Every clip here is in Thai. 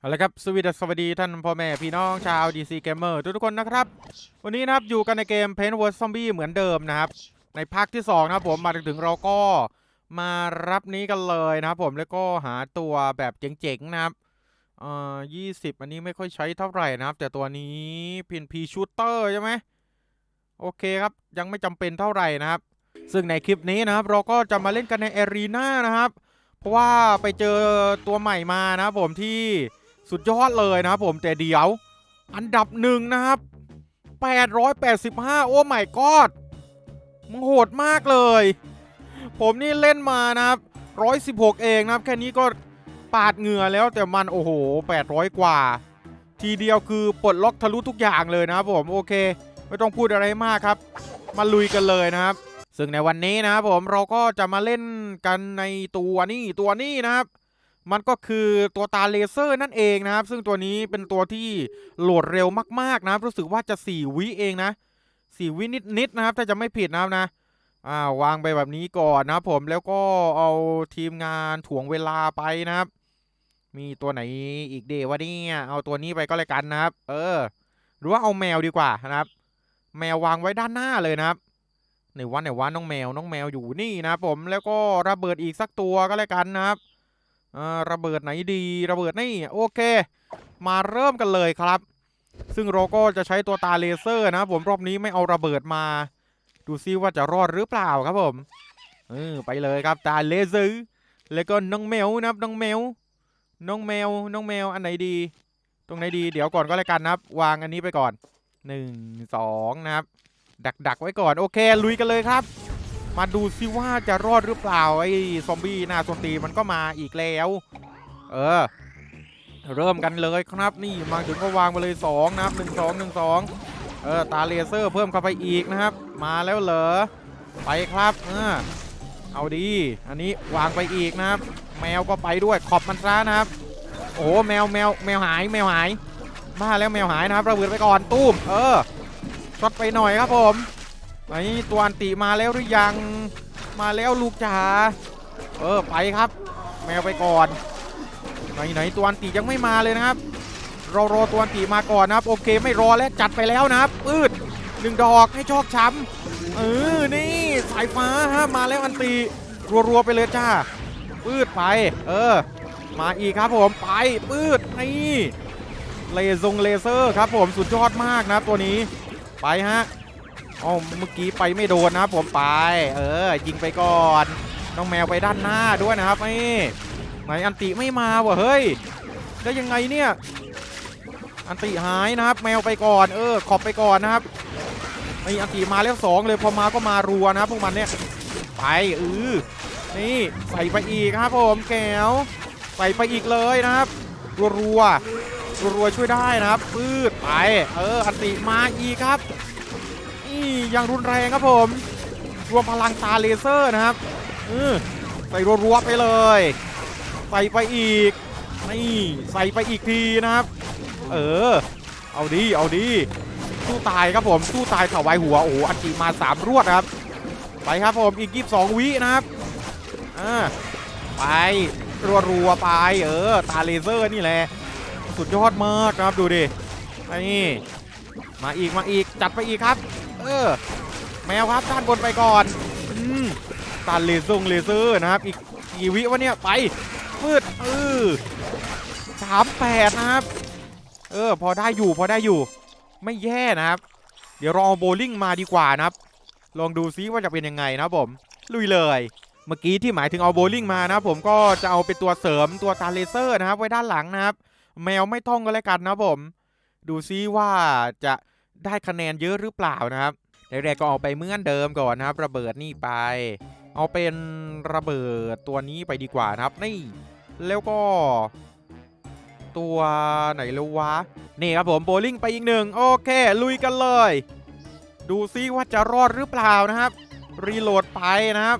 เอาละครับสวัสดีสวัสดีท่านพ่อแม่พี่น้องชาว DC Gamer ทุกๆคนนะครับ วันนี้นะครับอยู่กันในเกม Paint vs Zombie เหมือนเดิมนะครับ ในภาคที่ 2 นะครับผมมาถึงเราก็มารับนี้กันเลยนะครับผมแล้วก็หาตัวแบบเจ๋งๆนะครับเอ่อยี่สิบอันนี้ไม่ค่อยใช้เท่าไหร่นะครับ แต่ตัวนี้พินพีชูเตอร์ใช่ไหมโอเคครับยังไม่จำเป็นเท่าไหร่นะครับ ซึ่งในคลิปนี้นะครับ เราก็จะมาเล่นกันในแอรีนานะครับ เพราะว่าไปเจอตัวใหม่มานะครับผมที่ สุดยอดเลยนะครับผมแต่เดี๋ยว อันดับหนึ่งนะครับ 885 โอ้ไม่กอดมันโหดมากเลย ผมนี่เล่นมานะครับ 116 เองนะครับ แค่นี้ก็ปาดเหงื่อแล้วแต่มันโอ้โห 800 กว่า ทีเดียวคือปลดล็อกทะลุทุกอย่างเลยนะครับผมโอเค ไม่ต้องพูดอะไรมากครับ มาลุยกันเลยนะครับ ซึ่งในวันนี้นะครับผมเราก็จะมาเล่นกันในตัวนี้ตัวนี้นะครับ มันก็คือตัวตาเลเซอร์นั่นเองนะครับ ซึ่งตัวนี้เป็นตัวที่โหลดเร็วมากๆนะครับ รู้สึกว่าจะ 4 วิเองนะ 4 วินิดๆนะครับ ถ้าจะไม่ผิดนะครับนะอ่าวางไปแบบนี้ก่อนนะครับผมแล้วก็เอาทีมงานถ่วงเวลาไปนะครับ มีตัวไหนอีกเดวะเนี่ยเอาตัวนี้ไปก็แล้วกันนะครับ เออ หรือว่าเอาแมวดีกว่านะครับ แมววางไว้ด้านหน้าเลยนะครับไหนวันไหนวันน้องแมวน้องแมวอยู่นี่นะครับผมแล้วก็ระเบิดอีกสักตัวก็แล้วกันนะครับ ระเบิดไหนดีระเบิดนี่โอเค มาเริ่มกันเลยครับ ซึ่งเราก็จะใช้ตัวตาเลเซอร์นะผมรอบนี้ไม่เอาระเบิดมา ดูซิว่าจะรอดหรือเปล่าครับผมเออไปเลยครับตาเลเซอร์แล้วก็น้องแมวนะครับน้องแมวน้องแมวน้องแมวอันไหนดี ตรงไหนดีเดี๋ยวก่อนก็แล้วกันนะครับ วางอันนี้ไปก่อนหนึ่งสองนะครับ ดักดักไว้ก่อนโอเค ลุยกันเลยครับ มาดูซิว่าจะรอดหรือเปล่าไอ้ซอมบี้หน้าโซนตีมันก็มาอีกแล้ว เออ เริ่มกันเลยครับนี่มาถึงก็วางไปเลยสองนะครับหนึ่งสองหนึ่งสองเออ ตาเลเซอร์เพิ่มเข้าไปอีกนะครับ มาแล้วเหรอ ไปครับ เออ เอาดี อันนี้วางไปอีกนะครับ แมวก็ไปด้วยขอบมันซะนะครับ โอ้แมวแมวแมวหายแมวหายมาแล้วแมวหายนะครับระเบิดไปก่อนตุ้ม เออช็อตไปหน่อยครับผม ไอ้ตัวอันติมาแล้วหรือยังมาแล้วลูกจ๋าเออไปครับ แมวไปก่อนไหนไหนตัวอันติยังไม่มาเลยนะครับเรารอตัวอันติมาก่อนนะครับ โอเคไม่รอแล้วจัดไปแล้วนะครับปืดหนึ่งดอกให้ชอกช้ำเออนี่สายฟ้าฮะมาแล้วอันติรัวๆไปเลยจ้าปืดไป เออ มาอีกครับผมไปปืดนี่เลซงเลเซอร์ครับผมสุดยอดมากนะตัวนี้ ไปฮะ อ๋อเมื่อกี้ไปไม่โดนนะครับผมไป เออ ยิงไปก่อนน้องแมวไปด้านหน้าด้วยนะครับนี่ไหนอันติไม่มาวะเฮ้ยได้ยังไงเนี่ยอันติหายนะครับ แมวไปก่อน เออ ขอบไปก่อนนะครับไออันติมาแล้วสองเลยพอมาก็มารัวนะครับพวกมันเนี่ยไปเออนี่ใส่ไปอีกครับผมแก้วใส่ไปอีกเลยนะครับ รัวรัวรัวช่วยได้นะครับปืดไป เออ อันติมาอีกครับ อย่างรุนแรงครับผม รวมพลังตาเลเซอร์นะครับออใส่รัวๆไปเลย ใส่ไปอีก นี่ใส่ไปอีกทีนะครับ เออ เอาดี เอาดี สู้ตายครับผม สู้ตายถวายหัว โอ้โห อันติมาสามรวดครับ ไปครับผม อีกยี่สองวินะครับ อ่า ไป รัวๆไป เออ ตาเลเซอร์นี่แหละ สุดยอดมากครับ ดูดิ นี่ มาอีก มาอีก จัดไปอีกครับ เออ แมวครับด้านบนไปก่อนอืมตาเลซอร์เลเซอร์นะครับ อีกกี่วิวะเนี่ย ไปฟืดเออสามแปดนะครับ เออ พอได้อยู่พอได้อยู่ ไม่แย่นะครับ เดี๋ยวรอโบลิ่งมาดีกว่านะครับ ลองดูซิว่าจะเป็นยังไงนะผม ลุยเลย เมื่อกี้ที่หมายถึงเอาโบลิ่งมานะผมก็จะเอาเป็นตัวเสริมตัวตาเลเซอร์นะครับ ไว้ด้านหลังนะครับ แมวไม่ต้องก็แล้วกันนะผม ดูซิว่าจะ ได้คะแนนเยอะหรือเปล่านะครับแรกๆก็เอาไปเมื่อนเดิมก่อนนะครับ ระเบิดนี่ไป เอาเป็นระเบิดตัวนี้ไปดีกว่านะครับ นี่แล้วก็ ตัวไหนแล้ววะนี่ครับผมโบลิ่งไปอีกหนึ่งโอเค ลุยกันเลย ดูซิว่าจะรอดหรือเปล่านะครับ รีโหลดไปนะครับ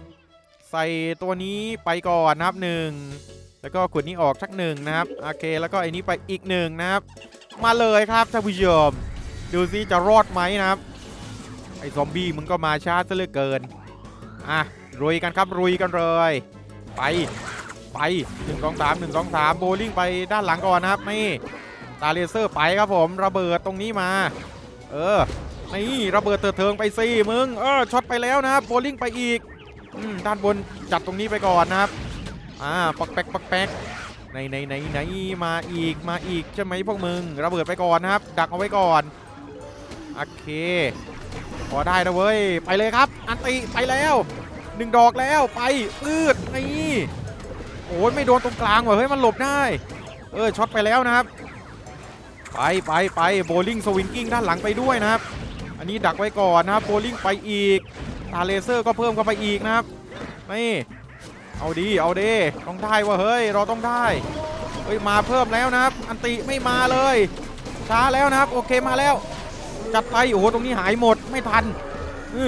ใส่ตัวนี้ไปก่อนนะครับหนึ่งแล้วก็ขวดนี้ออกสักหนึ่งนะครับโอเค แล้วก็ไอ้นี้ไปอีกหนึ่งนะครับ มาเลยครับท่านผู้ชม ดูซิจะรอดไหมนะครับ ไอ้ซอมบี้มึงก็มาช้าซะเหลือเกิน อะรุยกันครับรุยกันเลย ไปไปไปหนึ่งสองสามหนึ่งสองสามโบลิ่งไปด้านหลังก่อนนะครับนี่ตาเลเซอร์ไปครับผมระเบิดตรงนี้มา เออนี่ระเบิดเติดเทิงไปสิมึงเออช็อตไปแล้วนะครับโบลิ่งไปอีกอด้านบนจัดตรงนี้ไปก่อนนะครับอ่าปักแป๊กปักแป๊กไหนไหนไหนไหนมาอีกมาอีกใช่ไหมพวกมึงระเบิดไปก่อนนะครับ ดักเอาไว้ก่อน โอเค พอได้นะเว้ย ไปเลยครับ อันติไปแล้วหนึ่งดอกแล้วไปอืดนี่โอ้ยไม่โดนตรงกลางว่ะเฮ้ยมันหลบได้ เออช็อตไปแล้วนะครับ ไปไปไปโบลิ่งสวิงกิ้งด้านหลังไปด้วยนะครับ อันนี้ดักไว้ก่อนนะครับโบลิ่งไปอีกตาเลเซอร์ก็เพิ่มเข้าไปอีกนะครับนี่เอาดีเอาเดต้องได้ว่ะเฮ้ยเราต้องได้เฮ้ยมาเพิ่มแล้วนะครับ อันติไม่มาเลย ช้าแล้วนะครับ โอเคมาแล้ว จัดไปโอ้โหตรงนี้หายหมดไม่ทันอ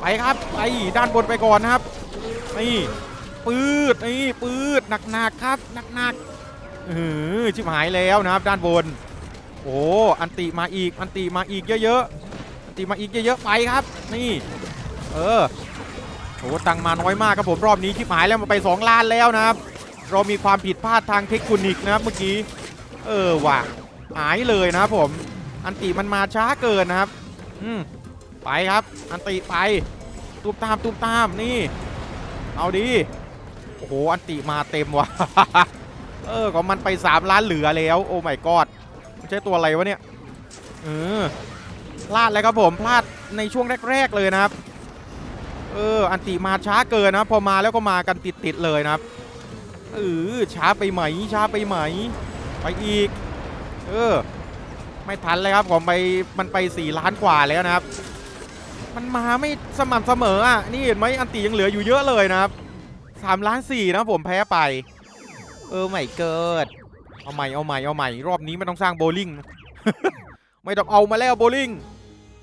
ไปครับไปด้านบนไปก่อนนะครับนี่ปืดนี่ปืดหนักๆครับหนักๆเออชิบหายแล้วนะครับ ด้านบน โอ้อันติมาอีกอันติมาอีกเยอะๆอันติมาอีกเยอะๆไปครับ นี่ เออโอ้ตังมาน้อยมากครับผมรอบนี้ชิบหายแล้วมาไป 2ล้านแล้วนะครับ เรามีความผิดพลาดทางเทคนิคนะครับเมื่อกี้ เออว่ะหายเลยนะครับผม อันติมันมาช้าเกินนะครับ อืมไปครับ อันติไปตูมตามตูมตามนี่ เอาดีโอ้โหอันติมาเต็มว่ะเออของมันไป3ล้านเหลือแล้ว โอ้ไม่กอดไม่ใช่ตัวอะไรวะเนี่ยเออพลาดเลยครับผมพลาดในช่วงแรก ๆ เลยนะครับ เออ อันติมาช้าเกินนะพอมาแล้วก็มากันติดๆเลยนะครับเออช้าไปไหมช้าไปไหม ไปอีก เออ ไม่ทันเลยครับผมไปมันไป 4 ล้านกว่าแล้วนะครับ มันมาไม่สม่ำเสมออะนี่เห็นไหมอันตียังเหลืออยู่เยอะเลยนะครับ3ล้าน4นะผมแพ้ไป เออไม่เกิด เอาใหม่เอาใหม่เอาใหม่รอบนี้ไม่ต้องสร้างโบลิ่งไม่ต้องเอามาแล้วโบลิ่ง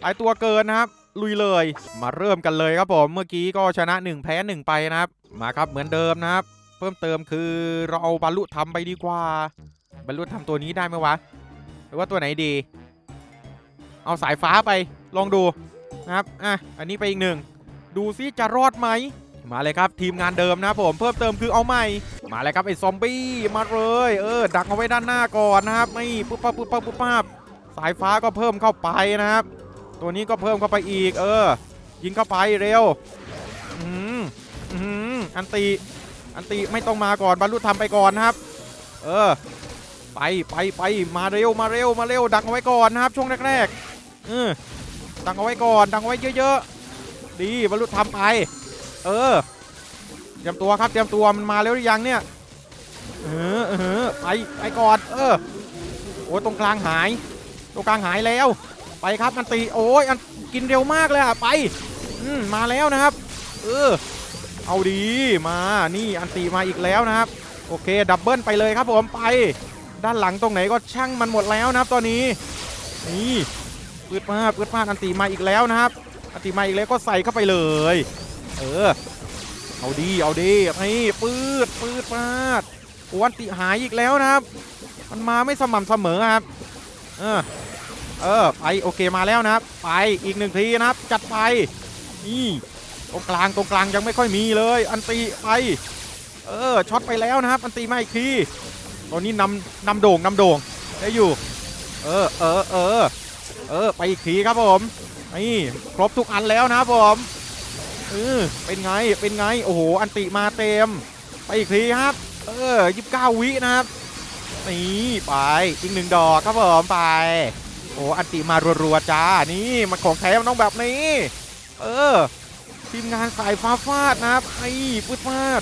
หลายตัวเกินนะครับ ลุยเลย มาเริ่มกันเลยครับผมเมื่อกี้ก็ชนะ1แพ้1ไปนะครับ มาครับเหมือนเดิมนะครับ เพิ่มเติมคือเราเอาบรรลุทำไปดีกว่า บรรลุทำตัวนี้ได้ไหมวะ รือว่าตัวไหนดี เอาสายฟ้าไปลองดูนะครับอะอันนี้ไปอีกหนึ่งดูซิจะรอดไหมมาเลยครับทีมงานเดิมนะผมเพิ่มเติมคือเอาใหม่ มาเลยครับไอ้ซอมบี้มาเลยเออดักเอาไว้ด้านหน้าก่อนนะครับไม่ปุ๊บปั๊บปุ๊บปั๊บปุ๊บปั๊บสายฟ้าก็เพิ่มเข้าไปนะครับ ตัวนี้ก็เพิ่มเข้าไปอีก เออ ยิงเข้าไปเร็วอืมอืมอันตีอันตีไม่ต้องมาก่อนบรรลุทำไปก่อนนะครับ เออ ไปไปไปมาเร็วมาเร็วมาเร็วดักเอาไว้ก่อนนะครับช่วงแรกๆเออดักเอาไว้ก่อนดักเอาไว้เยอะๆ ดีบรรลุทำไป เออเตรียมตัวครับเตรียมตัวมันมาแล้วหรือยังเนี่ยเออเออไปไปก่อนเออโอ้ยตรงกลางหาย ตรงกลางหายแล้ว ไปครับอันตีโอ้ยอันกินเร็วมากเลยอะไปอืมมาแล้วนะครับ เออ เอาดีมานี่อันตีมาอีกแล้วนะครับ โอเคดับเบิลไปเลยครับผมไป ด้านหลังตรงไหนก็ช่างมันหมดแล้วนะครับตอนนี้นี่ปืดมาปืดมาอันตีมาอีกแล้วนะครับ อันตีมาอีกแล้วก็ใส่เข้าไปเลย เออ เอาดีเอาดีนี่ปืดปืดมาดอันติหายอีกแล้วนะครับ มันมาไม่สม่ำเสมอครับ เออ เออไปโอเคมาแล้วนะครับ ไปอีกหนึ่งทีนะครับ จัดไปนี่ตรงกลางตรงกลางยังไม่ค่อยมีเลย อันตีไป เออช็อตไปแล้วนะครับ อันตีมาอีกที ตอนนี้นำนำโด่งนำโด่งได้อยู่ เออเออเออเออไปอีกทีครับผมนี่ครบทุกอันแล้วนะครับผมเออเป็นไงเป็นไงโอ้โหอันติมาเต็ม ไปอีกทีครับ เออยิบเก้าวินะครับนี่ไปอีกหนึ่งดอกครับผมไป โอ้อันติมารัวๆจ้านี่มันของแท้มันต้องแบบนี้ เออทีมงานสายฟ้าฟาดนะครับไอ้ปืดฟาด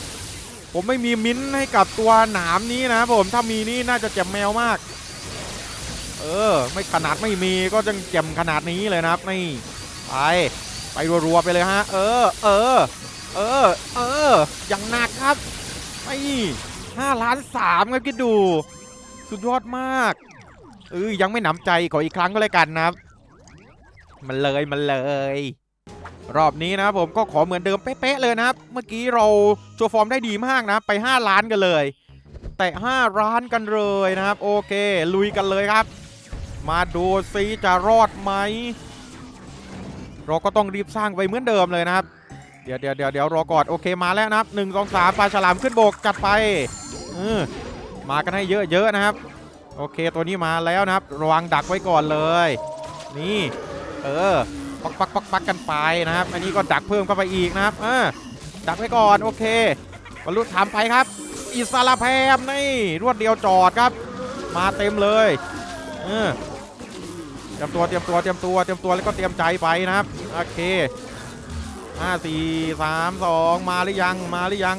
ผมไม่มีมิ้นให้กับตัวหนามนี้นะผมถ้ามีนี่น่าจะแจ่มแมวมาก เออ ไม่ขนาดไม่มีก็จังแจ่มขนาดนี้เลยนะครับนี่ไปไปรัวๆไปเลยฮะ เออ เออ เออ เอออย่างหนักครับไอ้ห้าล้านสามครับคิดดู สุดยอดมากเออยังไม่หนำใจขออีกครั้งก็แล้วกันนะครับ มันเลยมันเลย รอบนี้นะผมก็ขอเหมือนเดิมเป๊ะๆเลยนะครับ เมื่อกี้เราโชว์ฟอร์มได้ดีมากนะไป 5 ล้านกันเลยแต่5ล้านกันเลยนะครับ โอเค ลุยกันเลยครับ มาดูซิจะรอดไหมเราก็ต้องรีบสร้างไปเหมือนเดิมเลยนะครับ เดี๋ยวเดี๋ยวเดี๋ยวเดี๋ยวรอกอนโอเคมาแล้วนะครับหนึ่งสองสามปลาฉลามขึ้นโบกจัดไปเออมากันให้เยอะๆนะครับ โอเคตัวนี้มาแล้วนะครับระวังดักไว้ก่อนเลย นี่ เออ ปักปักปักปักกันไปนะครับ อันนี้ก็ดักเพิ่มเข้าไปอีกนะครับเออดักไว้ก่อนโอเคบรรลุถามไปครับ อิสระแพมนี่รวดเดียวจอดครับ มาเต็มเลยเออเตรียมตัวเตรียมตัวเตรียมตัวเตรียมตัวแล้วก็เตรียมใจไปนะครับโอเคห้าสี่สามสองมาหรือยังมาหรือยัง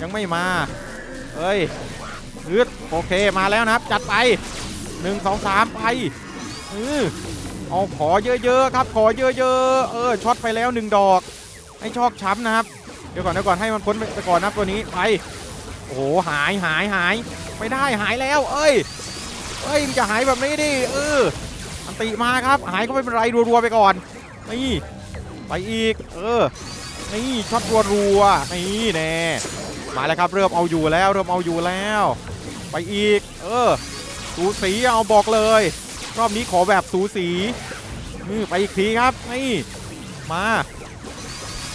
ยังไม่มาเอ้ยฮึดโอเคมาแล้วนะครับ จัดไปหนึ่งสองสามไปเออ เอาขอเยอะๆครับ ขอเยอะๆ เออช็อตไปแล้วหนึ่งดอก ให้ชอกช้ำนะครับ เดี๋ยวก่อนเดี๋ยวก่อนให้มันพ้นไปก่อนนะตัวนี้ไปโอ้โหหายหายหายไม่ได้หายแล้ว เอ้ยเอ้ยมันจะหายแบบนี้ดิเอออันติมาครับ หายก็ไม่เป็นไรรัวๆไปก่อนนี่ไปอีก เออนี่ช็อตรัวๆนี่แน่มาแล้วครับเริ่มเอาอยู่แล้วเริ่มเอาอยู่แล้ว ไปอีก เออสูสีเอาบอกเลย รอบนี้ขอแบบสูสีนี่ไปอีกทีครับนี่มา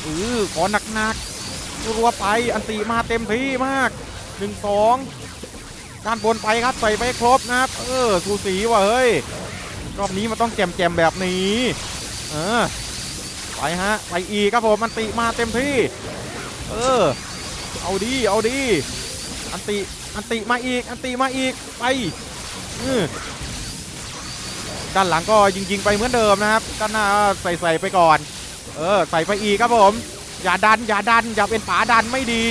เออขอหนักๆรัวไปอันติมาเต็มที่มาก1 2ด้านบนไปครับใส่ไปครบนะครับ เออสูสีว่ะเฮ้ยรอบนี้มันต้องแจมๆแบบนี้ เออไปฮะไปอีกครับผมอันติมาเต็มที่ เออ เอาดีเอาดี อันติอันติมาอีก อันติมาอีกไปอือ ด้านหลังก็ยิง ๆ ไปเหมือนเดิมนะครับด้านหน้าใส่ๆไปก่อน เออ ใส่ไปอีกครับผม อย่าดัน อย่าดัน อย่าเป็นป๋าดันไม่ดี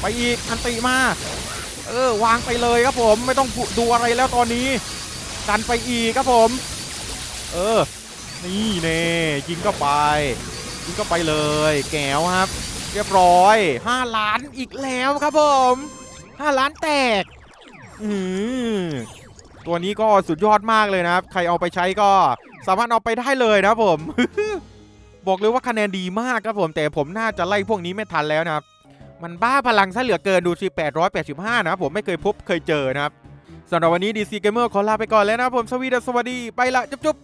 ไปอีกอันติมา เออ วางไปเลยครับผม ไม่ต้องดูอะไรแล้วตอนนี้ ดันไปอีกครับผม เออ นี่เน่ยิงก็ไป ยิงก็ไปเลย แก้วครับ เรียบร้อย 5 ล้านอีกแล้วครับผม 5 ล้านแตก อือ ตัวนี้ก็สุดยอดมากเลยนะครับ ใครเอาไปใช้ก็สามารถเอาไปได้เลยนะผม บอกเลยว่าคะแนนดีมากครับผม แต่ผมน่าจะไล่พวกนี้ไม่ทันแล้วนะครับ มันบ้าพลังซะเหลือเกินดูสิ885 นะครับผมไม่เคยพบเคยเจอนะครับสำหรับวันนี้ DC Gamer ขอลาไปก่อนแล้วนะครับผมสวีดัสสวัสดี ไปละจุ๊บ